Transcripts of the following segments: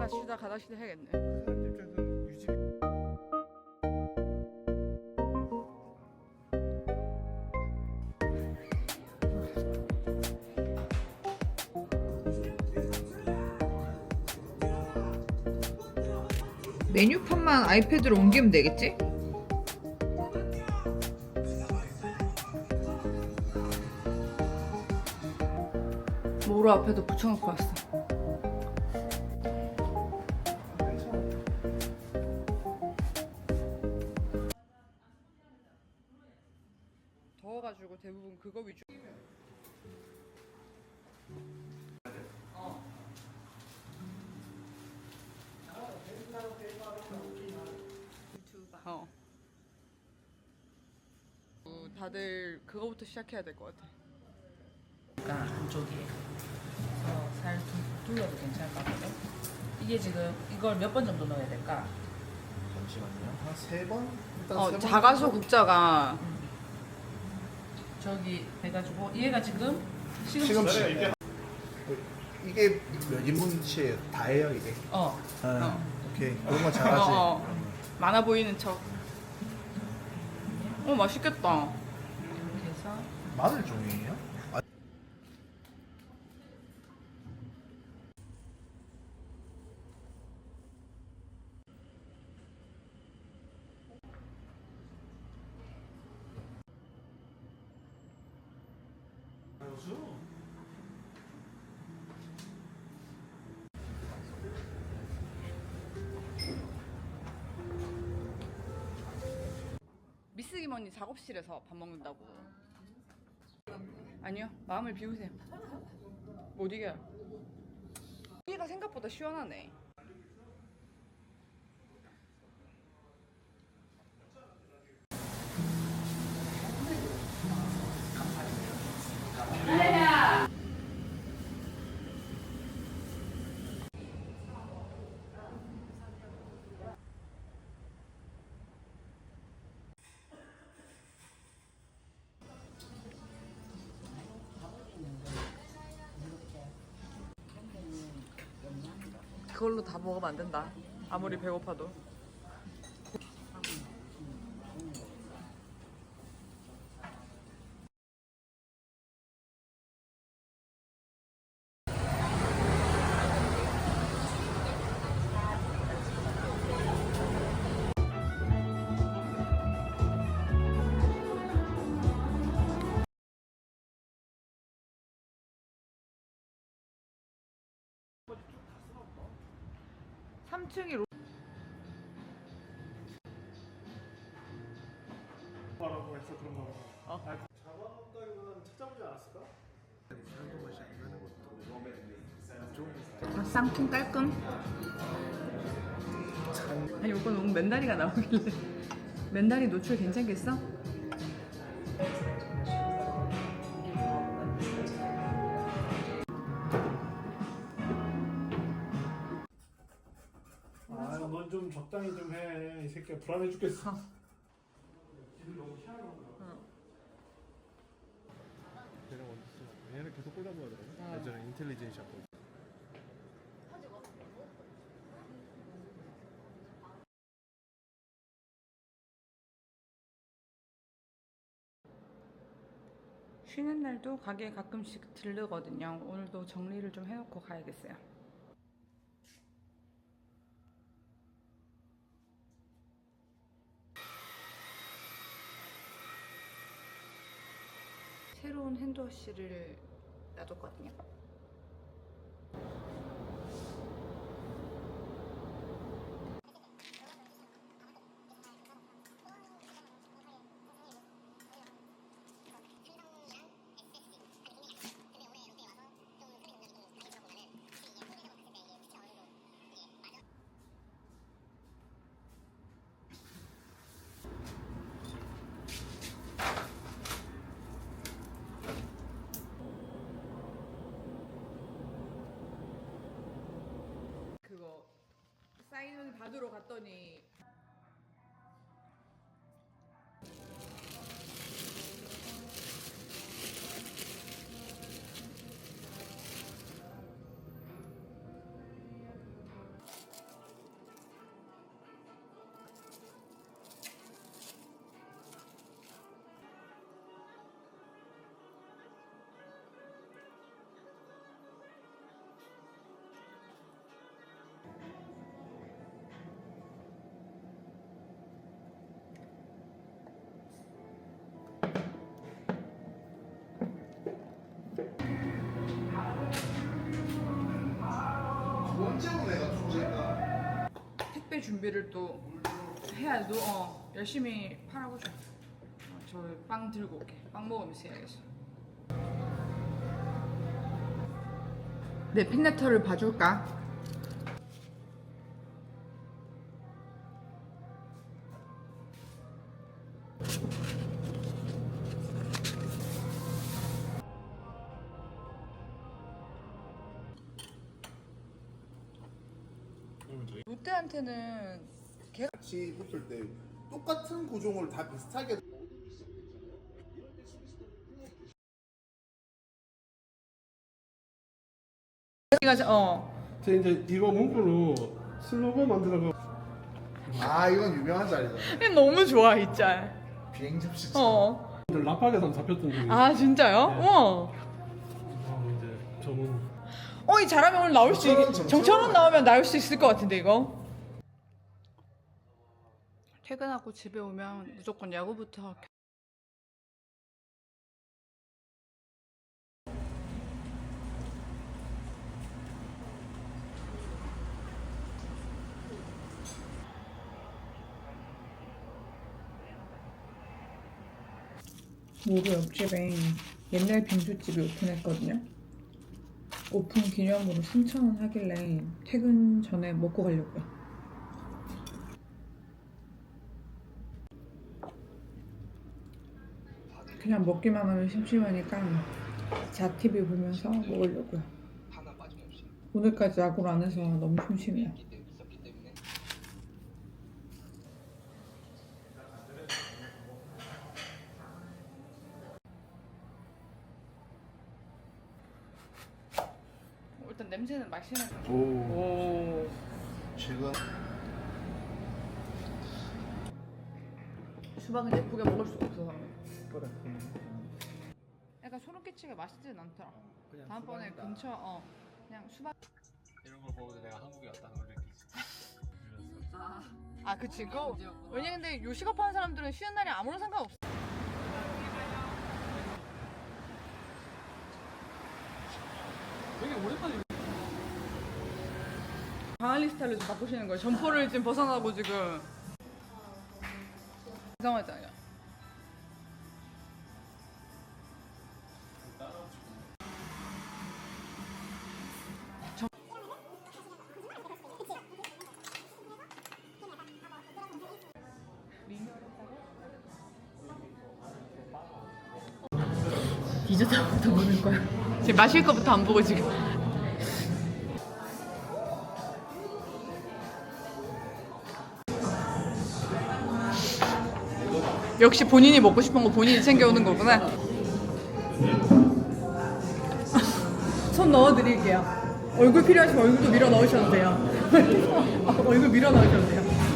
가다가 쉬다 가다 쉬다 해야겠네. 사람 입장에서 유지 메뉴판만 아이패드로 옮기면 되겠지? 모로 앞에도 붙여놓고 왔어. 더워가지고 대부분 그거 위주. 어. 어, 다들 그거부터 시작해야 될 것 같아. 그러니까 안쪽에 그래서 살 두- 둘러도 괜찮을 것 같거든 이게 지금 이걸 몇 번 정도 넣어야 될까? 잠시만요 한 세 번? 일단 어, 세 번? 자가소 국자가 저기 해가지고 얘가 지금 지금 시금치 이게 이게 몇 인분치예요? 다예요 이게? 어 아, 어. 오케이 그런 건 잘하지 어, 어. 많아 보이는 척. 어 맛있겠다. 이렇게 해서 마늘 종이에요? 미스 김 언니 작업실에서 밥 먹는다고. 아니요, 마음을 비우세요. 못 이겨요. 여기가 생각보다 시원하네. 그걸로 다 먹으면 안 된다. 아무리 배고파도. 삼층이 로... 라고 해서 그런 거 어. 작업다기보다는 찾아보지 않았을까? 이런 맛이 안 나는 것도 좀 아, 쌍통 깔끔. 아니 오빠 너무 맨다리가 나오길래 맨다리 노출 괜찮겠어? 좀 적당히 좀 해. 이 새끼야 불안해 죽겠어. 얘는 원투. 얘는 계속 콜라보하더라고. 예전에 인텔리전시였고. 쉬는 날도 가게에 가끔씩 들르거든요. 오늘도 정리를 좀 해놓고 가야겠어요. 새로운 핸드워시를 놔뒀거든요. 그거 사인을 받으러 갔더니 준비를 또 해야 도 어, 열심히 팔아고 줘. 어, 저빵 들고 올게. 빵 먹으면서 해야겠어. 내 핀네터를 봐줄까? 같이 붙을 때 똑같은 구종을 다 비슷하게 저- 어제 이제 이거 문구로 슬로건 만들어가 아 이건 유명한 자리다 얘 너무 좋아 이 짤. 비행 접시 어. 라팍에서 잡혔던 적이 아 진짜요? 네. 우와. 어, 이제 저는 어, 이 잘하면 오늘 나올 수 있... 정철원 나오면 나올 수 있을 것 같은데 이거. 퇴근하고 집에 오면 무조건 야구부터. 모루 옆집에 옛날 빙수집이 오픈했거든요. 오픈 기념으로 3,000원 하길래 퇴근 전에 먹고 가려고요. 그냥 먹기만 하면 심심하니까 자TV 보면서 먹으려고요. 오늘까지 야구를 안 해서 너무 심심해요. 일단 냄새는 맛있는 오 오. 지금 수박은 예쁘게 먹을 수가 없어서 그래 약간 소름 끼치게 맛있진 않더라. 다음번에 근처 어 그냥 수박. 이런 걸 보고 내가 한국에 왔다는 걸 느끼지. 아 그치. 그거 왜냐 근데 요식업 하는 사람들은 쉬는 날이 아무런 상관없어. 되게 오랜만에 강할리 스타일로 좀 바꾸시는 거예요. 점퍼를 지금 벗어나고 지금. 이상하잖아요 디저트부터 먹을 거야 지금 마실 거부터 안 보고 지금 역시 본인이 먹고 싶은 거 본인이 챙겨오는 거구나. 손 넣어드릴게요. 얼굴 필요하시면 얼굴도 밀어 넣으셔도 돼요. 어, 얼굴 밀어 넣으셔도 돼요.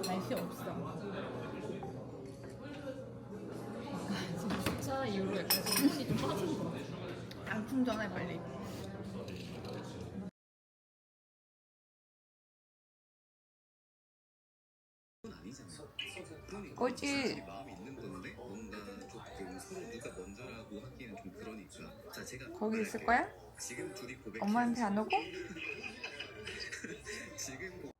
별로 관심 없어. 차 이후로 약간 정신이 좀 빠진 것 같아. 안 충전해 빨리. 좀 그러니까 거기 있을 거야? 지금 엄마한테 안 오고? 지금 고-